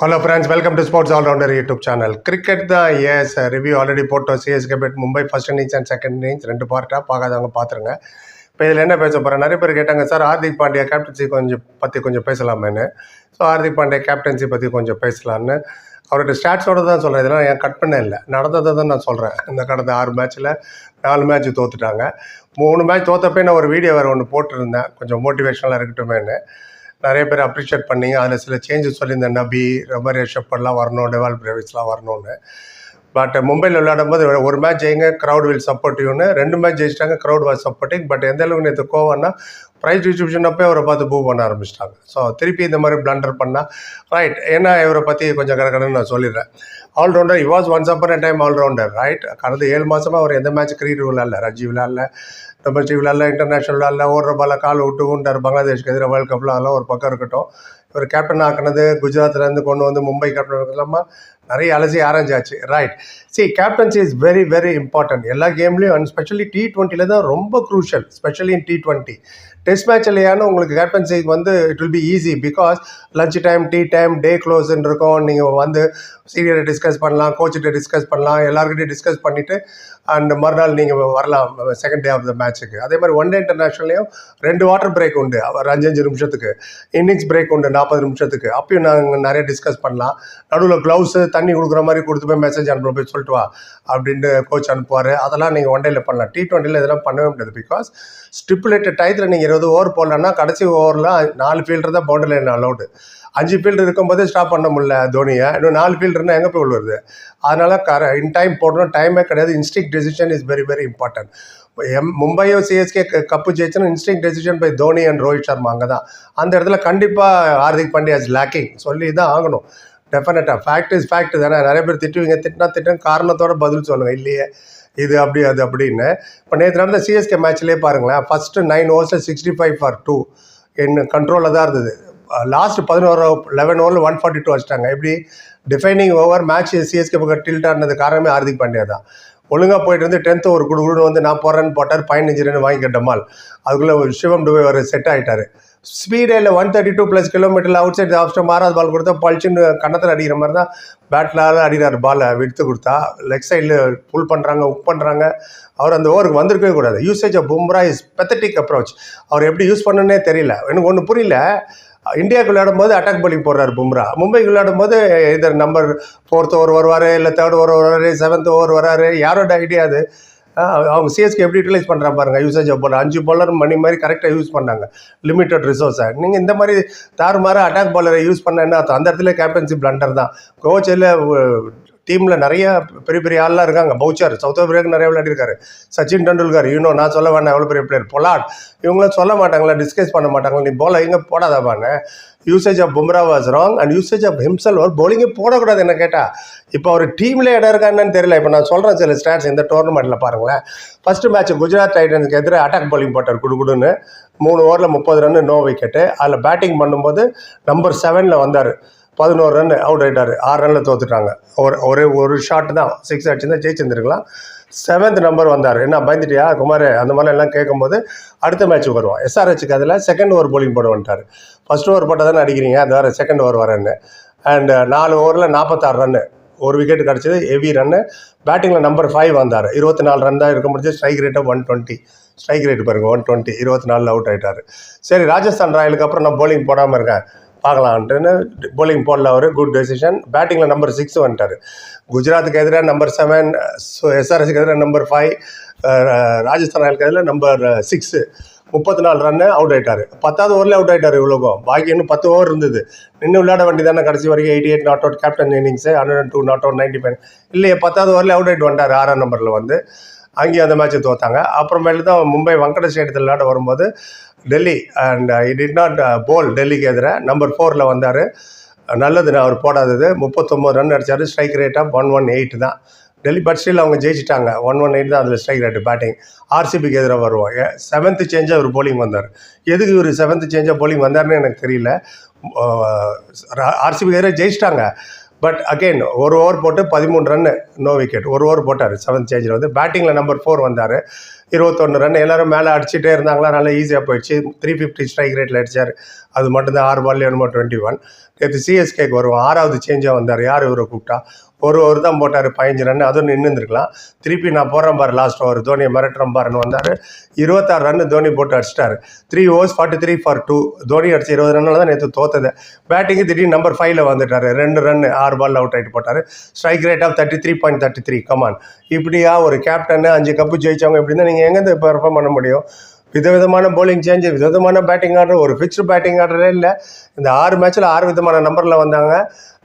Hello friends welcome to sports allrounder YouTube channel cricket தான் ஏஸ் review already போட்டோம். CSK bed Mumbai first innings and second innings ரெண்டு பார்ட்டாக பார்க்காதவங்க பார்த்துருங்க. இப்போ இதில் என்ன பேச போகிறேன் நிறைய பேர் கேட்டாங்க சார் ஹார்திக் பாண்டியா கேப்டன்சி கொஞ்சம் பற்றி கொஞ்சம் பேசலாமேன்னு. ஸோ ஹார்திக் பாண்டியா கேப்டன்சி பற்றி கொஞ்சம் பேசலான்னு. அவரோட ஸ்டாட்ஸோட தான் சொல்கிறேன் இதெல்லாம் என் கட் பண்ண இல்லை. நடந்ததை தான் நான் சொல்கிறேன் இந்த கடந்த ஆறு மேட்ச்சில் நாலு மேட்ச் தோத்துட்டாங்க. மூணு மேட்ச் தோத்தப்பே நான் ஒரு வீடியோ வேறு ஒன்று போட்டிருந்தேன். கொஞ்சம் மோட்டிவேஷனலாக இருக்கட்டுமேனு நிறைய பேர் அப்ரிஷியேட் பண்ணீங்க அதில் சில சேஞ்சஸ் சொல்லியிருந்தேன் நபி ரமரே ஷப்பர்லாம் வரணும் டெவால் பிரேவிஸ்லாம் வரணும்னு. பட் மும்பையில் விளையாடும் போது ஒரு மேட்ச் ஜெயிங்க க்ரௌட் வில் சப்போர்ட் யூன்னு ரெண்டு மேட்ச் ஜெயிச்சிட்டாங்க க்ரௌட் வாஸ் சப்போர்ட்டிங் பட் எந்த அளவுக்கு நேற்று கோவம்னா ப்ரைஸ் டிஸ்ட்ரிபியூஷன் அப்போ அவரை பார்த்து பூ பண்ண ஆரம்பிச்சிட்டாங்க. ஸோ திருப்பி இந்த மாதிரி பிளண்டர் பண்ணால் ரைட் ஏன்னா இவரை பற்றி கொஞ்சம் கடற்கடன்னு நான் சொல்லிடுறேன். Allrounder he was once upon time allrounder right கடந்த ஏழு மாதமாக அவர் எந்த மேட்ச் கிரிக்கெட் விளையாடல ரஜி விளையாடல டொமஸ்டிக் விளையாடல இன்டர்நேஷனல் விளையாடல ஓடுற பால கால் விட்டு உண்டார் பங்களாதேஷ்க்கு எதிராக வேர்ல்டு கப்பில் அதெல்லாம் ஒரு பக்கம் இருக்கட்டும். இவர் கேப்டன் ஆக்குனது குஜராத்லேருந்து கொண்டு வந்து மும்பை கேப்டன் இல்லாமல் நிறைய அலசி ஆரஞ்சாச்சு right see captaincy is very very important எல்லா கேம்லேயும் அண்ட் ஸ்பெஷலி டி ட்வெண்ட்டியில் தான் ரொம்ப crucial specially in T twenty test match இல்லையானு உங்களுக்கு கேப்டன்சி வந்து it will be easy because lunch time tea time day க்ளோஸ்ன்னு இருக்கும். நீங்கள் வந்து சீனியரை டிஸ்கஸ் பண்ணலாம் கோச்சிட்ட டிஸ்கஸ் பண்ணலாம் எல்லாருக்கிட்டையும் டிஸ்கஸ் பண்ணிவிட்டு அண்ட் மறுநாள் நீங்கள் வரலாம் செகண்ட் டே ஆஃப் த மேட்ச்சுக்கு அதே மாதிரி ஒன் டே இன்டர்நேஷனல்லையும் ரெண்டு வாட்டர் பிரேக் உண்டு ஒரு அஞ்சஞ்சு நிமிஷத்துக்கு. இன்னிங்ஸ் பிரேக் உண்டு நாற்பது நிமிஷத்துக்கு. அப்பயும் நாங்கள் நிறைய டிஸ்கஸ் பண்ணலாம். நடுவில் க்ளவுஸு தண்ணி கொடுக்குற மாதிரி கொடுத்து போய் மெசேஜ் அனுப்ப போய் சொல்லிட்டு வா அப்படின்ட்டு கோச் அனுப்புவார். அதெல்லாம் நீங்கள் ஒன் டேயில் பண்ணலாம். டி ட்வெண்ட்டியில் இதெல்லாம் பண்ணவே முடியாது பிகாஸ் ஸ்டிப்புலேட்டட் டயத்தில் நீங்கள் இருபது ஓவர் போடலன்னா கடைசி ஓவரில் நாலு ஃபீல்டர் தான் பவுண்டரி லைன் அலௌடு அஞ்சு ஃபீல்டு இருக்கும்போது ஸ்டாப் பண்ண முடியல தோனியை. இன்னும் நாலு ஃபீல்டர்னா எங்கே போய் வருது அதனால் கர இன் டைம் போடணும். டைமே கிடையாது. Instinct decision is very very important M மும்பையோ CSK cup ஜெயிச்சுன்னா instinct decision by Dhoni and Rohit Sharma அங்கே தான் அந்த இடத்துல கண்டிப்பாக ஹார்திக் பாண்டியா இஸ் லேக்கிங் சொல்லி தான் ஆகணும் டெஃபினட்டாக ஃபேக்ட் இஸ் ஃபேக்ட் தானே. நிறைய பேர் திட்டுவீங்க. திட்டினா திட்டம் காரணத்தோட பதில் சொல்லுங்கள் இல்லையே. இது அப்படி அது அப்படின்னு. இப்போ நேற்று நடந்த சிஎஸ்கே மேட்ச்லேயே பாருங்களேன். ஃபஸ்ட்டு நைன் ஓவர்ஸில் சிக்ஸ்டி ஃபைவ் ஃபார் டூ என்ன கண்ட்ரோலில் தான் இருந்தது. லாஸ்ட் பதினோரு லெவன் ஓவரில் ஒன் ஃபார்ட்டி டூ வச்சிட்டாங்க எப்படி? டிஃபைனிங் ஓவர் மேட்ச் சிஎஸ்கே பக்கம் டில்ட் ஆனது காரணமே ஹார்திக் பாண்டியா தான். ஒழுங்காக போயிட்டு இருந்து டென்த்து ஒரு குடுகுடுன்னு வந்து நான் போகிறேன்னு போட்டார் பதினஞ்சு ரன் வாங்கிக்கிட்ட மால். அதுக்குள்ளே சிவம் டுபே ஒரு செட் ஆகிட்டார் ஸ்பீடில் ஒன் தேர்ட்டி டூ ப்ளஸ் கிலோமீட்டரில் அவுட் சைட் ஆஃப் ஸ்டம் ஆறாவது பால் கொடுத்தா பளிச்சுன்னு கன்னத்தில் அடிக்கிற மாதிரி தான் பேட்டில் அடிக்கிறார். பாலை விடுத்து கொடுத்தா லெக் சைடில் புல் பண்ணுறாங்க உக் பண்ணுறாங்க அவர் அந்த ஓவருக்கு வந்திருக்கவே கூடாது. Usage of Bumrah is pathetic approach அவர் எப்படி யூஸ் பண்ணனே தெரியல. எனக்கு ஒன்றும் புரியல. இந்தியாவுக்கு விளையாடும் போது அட்டாக் பவுலிங் போடுறாரு பும்ரா. மும்பைக்கு விளையாடும் போது இதர் நம்பர் ஃபோர்த் ஓவர் வருவார் இல்லை தேர்ட் ஓவர் வருவார் செவன்த் ஓவர் வராரு யாரோட ஐடியா அது. அவங்க சிஎஸ்கே எப்படி யூட்டிலைஸ் பண்ணுறாங்க பாருங்கள் யூசேஜ் ஆஃப் அஞ்சு பாலர் மணி மாதிரி கரெக்டாக யூஸ் பண்ணாங்க. லிமிட்டட் ரிசோர்ஸை நீங்கள் இந்த மாதிரி தாறுமாறு அட்டாக் பாலரை யூஸ் பண்ண என்ன அர்த்தம்? அந்த இடத்துல கேப்டன்சி பிளண்டர் தான். கோச் இல்லை டீமில் நிறைய பெரிய பெரிய ஆள்லாம் இருக்காங்க. பவுச்சர் சவுத் ஆஃப்ரிக்காவுக்கு நிறைய விளையாடிருக்காரு. சச்சின் டெண்டுல்கர் இன்னும் நான் சொல்ல வேண்டாம் எவ்வளோ பெரிய பிளேயர் பொலாட் இவங்களாம் சொல்ல மாட்டாங்களா டிஸ்கஸ் பண்ண மாட்டாங்களா? நீ போல எங்கே போடாதாப்பாங்க usage of Bumrah was wrong and usage of himself ஒரு பவுலிங்கே போடக்கூடாது என்ன கேட்டால் இப்போ அவர் டீமில் இடம் இருக்கான்னு தெரியல. இப்போ நான் சொல்கிறேன் சில ஸ்டாட்ஸ் இந்த டோர்னமெண்ட்டில் பாருங்களேன். ஃபஸ்ட்டு மேட்ச் குஜராத் டைட்டன்ஸ்க்கு எதிராக அட்டாக் பவுலிங் போட்டார் குடுகுடுன்னு மூணு ஓவரில் முப்பது ரன்னு நோ விக்கெட்டு அதில் பேட்டிங் பண்ணும்போது நம்பர் செவனில் வந்தார். பதினோரு ரன் அவுட் ஆகிட்டார் ஆறு ரனில் தோத்துட்டாங்க. ஒரு ஒரே ஒரு ஷாட் தான். சிக்ஸ் அடிச்சிருந்தா ஜெயிச்சிருந்துருக்கலாம். செவன்த் நம்பர் வந்தார். என்ன பயந்துட்டியா? குமார் அந்த மாதிரிலாம் எல்லாம் கேட்கும்போது அடுத்த மேட்ச் வருவோம். எஸ்ஆர்ஹெச்சுக்கு அதில் செகண்ட் ஓவர் போலிங் போட வந்துட்டார். ஃபஸ்ட் ஓவர் போட்டால் தானே அடிக்கிறீங்க? அது வேறு செகண்ட் ஓவர் வரேன்னு. அண்ட் நாலு ஓவரில் நாற்பத்தாறு ரன்னு ஒரு விக்கெட் கிடச்சிது ஹெவி ரன்னு பேட்டிங்கில் நம்பர் ஃபைவ் வந்தார். இருபத்தி நாலு ரன் தான் இருக்க முடிஞ்சு ஸ்ட்ரைக் ரேட்டாக ஒன் டுவெண்ட்டி ஸ்ட்ரைக் ரேட் பாருங்கள் ஒன் டுவெண்ட்டி இருபத்தி நாலில் அவுட் ஆகிட்டார் சரி ராஜஸ்தான் ராயலுக்கு அப்புறம் நான் போலிங் போடாமல் இருக்கேன். பார்க்கலான்ட்டுன்னு போலிங் போடல அவர் குட் டெசிஷன் பேட்டிங்கில் நம்பர் சிக்ஸ் வந்துட்டார். குஜராத்துக்கு எதிராக நம்பர் செவன் எஸ்ஆர்எஸ்க்கு எதிராக நம்பர் ஃபைவ் ராஜஸ்தான் ராயலுக்கு எதிராக நம்பர் சிக்ஸு முப்பத்தி நாலு ரன்னு அவுட் ஆகிட்டார் பத்தாவது ஓவரில் அவுட் ஆயிட்டார் இவ்வளோக்கும் பாக்கி இன்னும் பத்து ஓவர் இருந்தது. நின்று விளையாட வேண்டியதானே கடைசி வரைக்கும்? Eighty eight not out captain innings hundred and two not out ninety five இல்லையே பத்தாவது ஓவரில் அவுட் ஆயிட்டு வந்துட்டார் ஆறாம் நம்பரில் வந்து. அங்கேயும் அந்த மேட்ச்சை தோத்தாங்க. அப்புறமேலு தான் மும்பை வங்கட ஸ்டேடியத்தில் விளையாட வரும்போது Delhi and it it not போல் டெல்லிக்கு எதிராக நம்பர் ஃபோரில் வந்தார். நல்லது நான் அவர் போடாதது. முப்பத்தொம்போது ரன் அடித்தார் strike rate of one one eight தான். டெல்லி பட் ஸ்டில் அவங்க ஜெயிச்சிட்டாங்க. ஒன் ஒன் எயிட் தான் அதில் ஸ்ட்ரைக் ரேட்டு பேட்டிங் ஆர்சிபிக்கு எதிராக வருவோம். செவன்த்து சேஞ்சாக அவர் போலிங் வந்தார். எதுக்கு இவர் செவன்த்து சேஞ்சாக போலிங் வந்தார்னு எனக்கு தெரியல. ஆர்சிபிக்கு எதிராக ஜெயிச்சிட்டாங்க. பட் அகெயின் ஒரு ஓவர் போட்டு பதிமூணு ரன்னு நோ விக்கெட் ஒரு ஓவர் போட்டார் செவன்த் சேஞ்சில் வந்து. பேட்டிங்கில் நம்பர் ஃபோர் வந்தார். இருபத்தொன்று ரன் எல்லாரும் மேலே அடிச்சிட்டே இருந்தாங்களா? நல்லா ஈஸியாக போயிடுச்சு. த்ரீ ஃபிஃப்டி ஸ்ட்ரைக் ரேட்டில் அடித்தார் அது மட்டும்தான் ஆறு பால்ல என்னமோ டுவெண்ட்டி ஒன் நேற்று சிஎஸ்கேக்கு வருவோம். ஆறாவது சேஞ்சாக வந்தார். யார் இவரை கூப்பிட்டா? ஒரு ஓவர் தான் போட்டார் பதினஞ்சு ரன் அதுவும் நின்று இருந்திருக்கலாம். திருப்பி நான் போகிறேன் பாரு லாஸ்ட் ஓவர் தோனியை மிரட்டுறேன் பாருன்னு வந்தார். இருபத்தாறு ரன் தோனி போட்டு அடிச்சிட்டாரு. Three overs forty three for two Dhoni அடிச்சு இருபது ரன்னில் தான் நேற்று தோத்தது. பேட்டிங்கு திடீர்னு நம்பர் ஃபைவ்ல வந்துட்டார். ரெண்டு ரன் ஆறு பால் அவுட் ஆகிட்டு போட்டார். Strike rate of thirty three point thirty three come on இப்படியா ஒரு கேப்டனு அஞ்சு கப்பு ஜெயிச்சவங்க இப்படின்னா நீங்கள் எங்கேருந்து பெர்ஃபார்ம் பண்ண முடியும்? விதவிதமான போலிங் சேஞ்சு விதவிதமான பேட்டிங் ஆர்டர் ஒரு ஃபிக்ஸ்டு பேட்டிங் ஆர்டரே இல்லை. இந்த ஆறு மேட்ச்சில் ஆறு விதமான நம்பரில் வந்தாங்க.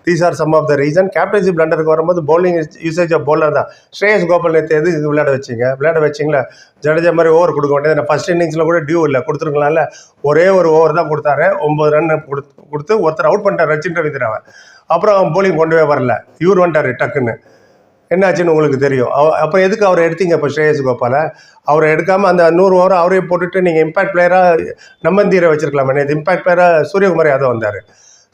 These are some of the reason captaincy பிளண்டருக்கு வரும்போது போலிங் யூசேஜ் ஆஃப் bowler தான். ஸ்ரேயஸ் கோபால் நேற்று எது விளையாட வச்சிங்க? விளையாட வச்சிங்களா? ஜடேஜா மாதிரி ஓவர் கொடுக்க வேண்டியது ஃபர்ஸ்ட் இன்னிங்ஸில் கூட டியூ இல்லை. கொடுத்துருக்கலாம்ல. ஒரே ஒரு ஓவர் தான் கொடுத்தாரு. ஒம்பது ரன் கொடுத்து கொடுத்து ஒருத்தர் அவுட் பண்ணிட்டார் ரச்சின் ரவீந்திராவை. அப்புறம் அவன் போலிங் கொண்டவே வரல. இவர் வந்துட்டார் டக்குன்னு. என்னாச்சுன்னு உங்களுக்கு தெரியும். அவ அப்போ எதுக்கு அவரை எடுத்தீங்க இப்போ ஸ்ரேயஸ் கோபாலை அவரை எடுக்காமல் அந்த நூறு ஓவர் அவரே போட்டுட்டு நீங்கள் இம்பாக்ட் பிளேயராக நம்மந்தீரை வச்சிருக்கலாமே. இது இம்பாக்ட் பிளேயராக சூரியகுமார் யாதவ் வந்தார்.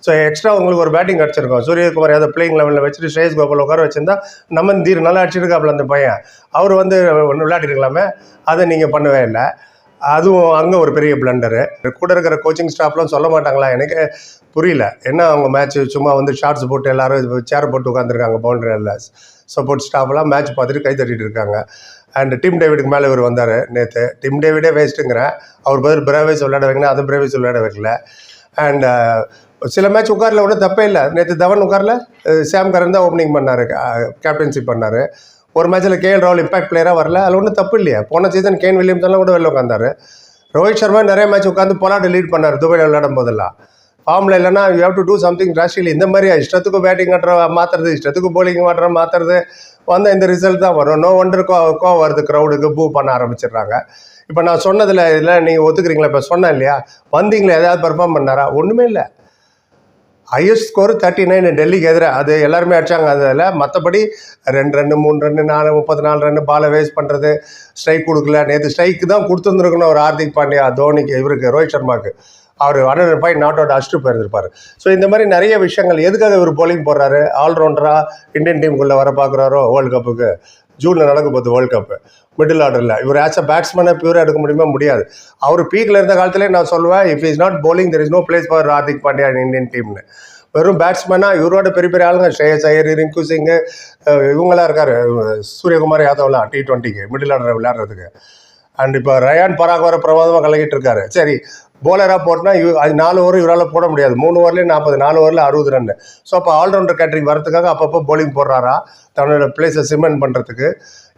ஸோ எக்ஸ்ட்ரா உங்களுக்கு ஒரு பேட்டிங் அடிச்சிருக்கோம். சூரியகுமார் யாதவ் பிளேயிங் லெவலில் வச்சுட்டு ஸ்ரேயஸ் கோபால் உட்கார வச்சிருந்தா நம்ம தீர் நல்லா அடிச்சிருக்காப்புல அந்த பையன். அவர் வந்து விளையாடிருக்கலாமே அதை நீங்கள் பண்ணவே இல்லை. அதுவும் அங்கே ஒரு பெரிய பிளண்டரு கூட இருக்கிற கோச்சிங் ஸ்டாஃப்லாம் சொல்ல மாட்டாங்களா? எனக்கு புரியல. என்ன அவங்க மேட்ச் சும்மா வந்து ஷார்ட்ஸ் போட்டு எல்லாரும் சேர் போட்டு உட்காந்துருக்காங்க பவுண்டரியில் சப்போர்ட் ஸ்டாஃப்லாம் மேட்ச் பார்த்துட்டு கை தட்டிட்டு இருக்காங்க. அண்ட் டிம் டேவிடுக்கு மேலே இவர் வந்தார் நேற்று டிம் டேவிடே வேஸ்ட்டுங்கிறேன் அவர் பதில் பிரேவேஸ் விளையாட வைக்கணும் அது பிரேவேஸ் விளையாட வைக்கல. அண்ட் சில மேட்ச் உட்காரல ஒன்றும் தப்பே இல்லை. நேற்று தவன் உட்காரல சாம் கரன் தான் ஓப்பனிங் பண்ணார். கேப்டன்ஷிப் பண்ணார். ஒரு மேட்ச்சில் கேஎல் ராகுல் இம்பாக்ட் பிளேயராக வரல. அதில் ஒன்றும் தப்பு இல்லையா. போன சீசன் கேன் வில்லியம்ஸ் எல்லாம் கூட வெளில உட்காந்தாரு ரோஹித் சர்மா நிறைய மேட்ச் உட்காந்து பொலாட்டு லீட் பண்ணார் துபாயில் விளையாடும் போதெல்லாம். ஃபார்மில் இல்லைனா you have to do something ராஷ்டியில் இந்த மாதிரி இஷ்டத்துக்கு பேட்டிங் ஆடுற மாற்றுறது இஷ்டத்துக்கு போலிங் ஆடுற மாற்றுறது வந்தால் இந்த ரிசல்ட் தான் வரும். நோ ஒன்று கோ கோ வருது க்ரௌடுக்கு பூ பண்ண ஆரம்பிச்சிடுறாங்க. இப்போ நான் சொன்னதில் இதெல்லாம் நீங்கள் ஒத்துக்கிறீங்களா? இப்போ சொன்னேன் இல்லையா? வந்தீங்களா? ஏதாவது பெர்ஃபார்ம் பண்ணாரா? ஒன்றுமே இல்லை. ஹையஸ்ட் ஸ்கோர் தேர்ட்டி நைன் டெல்லிக்கு எதிராக அது எல்லாருமே அடித்தாங்க அதில் மற்றபடி ரெண்டு ரெண்டு மூணு ரெண்டு நாலு முப்பத்தி நாலு ரெண்டு பாலை வேஸ்ட் பண்ணுறது ஸ்ட்ரைக் கொடுக்கல. நேற்று ஸ்ட்ரைக்கு தான் கொடுத்துருந்துருக்கணும் ஒரு ஹார்திக் பாண்டியா தோனிக்கு இவருக்கு ரோஹித் சர்மாவுக்கு அவர் ஹண்ட்ரட் ஃபைவ் நாட் அவுட் அடிச்சுட்டு போயிருந்திருப்பார். ஸோ இந்த மாதிரி நிறைய விஷயங்கள் எதுக்காக இவர் போலிங் போடுறாரு? ஆல்ரவுண்டராக இந்தியன் டீமுக்குள்ளே வர பார்க்குறாரோ வேர்ல்டு கப்புக்கு ஜூனில் நடக்க போகுது வேர்ல்டு கப்பு மிடில் ஆர்டரில் இவர் ஆஸ் அ பேட்ஸ்மேனை பியூராக எடுக்க முடியுமா? முடியாது. அவர் பீக்கில் இருந்த காலத்திலே நான் சொல்லுவேன் if is not bowling there is no place for Hardik Pandya Indian டீம்னு வெறும் பேட்ஸ்மேனாக இவரோட பெரிய பெரிய ஆளுங்க ஸ்ரேயஸ் ஐயர் ரிங்கு சிங்கு இவங்களாம் இருக்கார் இருக்காரு சூரியகுமார் யாதவ்லாம் டி டுவெண்ட்டிக்கு மிடில் ஆர்டர் விளையாடுறதுக்கு. அண்ட் இப்போ ரயான் பராக் வர பிரமாதமாக கலக்கிட்டு இருக்காரு சரி போலராக போட்டுனா இவ அது நாலு ஓவர் இவரால் போட முடியாது. மூணு ஓவர்லேயே நாற்பது நாலு ஓவரில் அறுபது ரன் ஸோ அப்போ ஆல்ரவுண்டர் கேட்டரிங் வரதுக்காக அப்பப்போ போலிங் போடுறாரா? தன்னோட பிளேஸை சிமெண்ட் பண்ணுறதுக்கு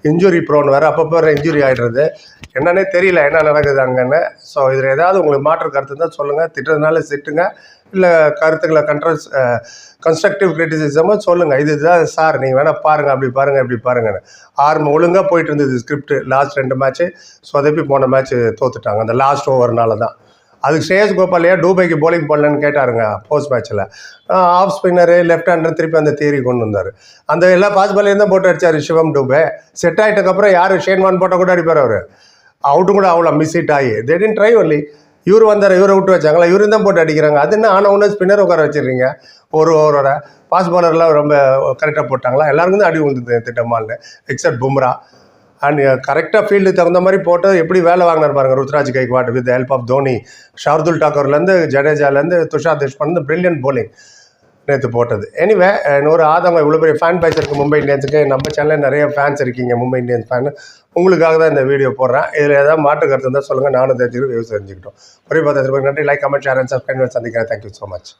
இன்ஜுரி ப்ரோன் வேறு அப்பப்போ வேறு இன்ஜுரி ஆகிடுறது என்னன்னே தெரியல என்ன நடக்குது அங்கன்னு. ஸோ இதில் ஏதாவது உங்களுக்கு மாற்று கருத்து இருந்தால் சொல்லுங்கள் திட்டுறதுனால திட்டுங்க. இல்லை கருத்துக்களை கண்ட்ரஸ் கன்ஸ்ட்ரக்டிவ் கிரிட்டிசிசமோ சொல்லுங்கள் இதுதான் சார் நீங்கள் வேணால் பாருங்கள் அப்படி பாருங்கள் இப்படி பாருங்கன்னு. ஆர்ம ஒழுங்காக போயிட்டு இருந்தது ஸ்கிரிப்ட் லாஸ்ட் ரெண்டு மேட்ச்சு சொதப்பி போன மேட்ச் தோத்துட்டாங்க. அந்த லாஸ்ட் ஓவர்னால தான். அதுக்கு ஸ்ரேயஸ் கோபால் ஏன் டூபைக்கு போலிங் பண்ணலன்னு கேட்டாருங்க போஸ்ட் மேட்ச்சில் ஆஃப் ஸ்பின்னரு லெஃப்ட் ஹேண்டர் திருப்பி அந்த தியரி கொண்டு வந்தார். அந்த எல்லா பாஸ் பாலையும் தான் போட்டு அடிச்சார் சிவம் டூபே. செட் ஆகிட்டக்கப்புறம் யார்? ஷேன்வான் போட்டால் கூட அடிப்பார் அவர். அவுட்டும் கூட அவ்வளோ மிஸ் ஹிட் ஆகி. தேடின் ட்ரை ஒன்லி இவர் வந்தார் இவரை விட்டு வச்சாங்களா? இவரும் தான் போட்டு அடிக்கிறாங்க. அது என்ன ஆன ஒன்று ஸ்பின்னர் உட்கார வச்சிடுறீங்க? ஒரு ஓவரோட பாஸ் பாலர்லாம் ரொம்ப கரெக்டாக போட்டாங்களா? எல்லாருக்கும் தான் அடி விழுந்தது திட்டமால்னு எக்ஸப்ட் பும்ரா. அண்ட் கரெக்டாக ஃபீல்டு தகுந்த மாதிரி போட்டு எப்படி வேலை வாங்கினார் பாருங்க Ruturaj Gaikwad with help of Dhoni. Shardul டாக்கர்லேருந்து ஜடேஜாலேருந்து துஷார் தேஷ்பாண்ட் பிரில்லியன்ட் போலிங் நேற்று போட்டது. எனிவே இன்னொரு ஆதங்கம் இவ்வளோ பெரிய ஃபேன் பேஸ் இருக்குது மும்பை இந்தியன்ஸுக்கு நம்ம சேனலில் நிறைய ஃபேன்ஸ் இருக்கீங்க மும்பை இந்தியன்ஸ் ஃபேன் உங்களுக்காக தான் இந்த வீடியோ போடுறேன். இதில் ஏதாவது மாற்று கருத்து இருந்தால் சொல்லுங்கள் நானும் தெரிஞ்சுக்கிட்டு வியூஸ் தெரிஞ்சுக்கிட்டோம். ஒரே பார்த்து நன்றி. Like comment share and subscribe சந்திக்கிறேன். Thank you so much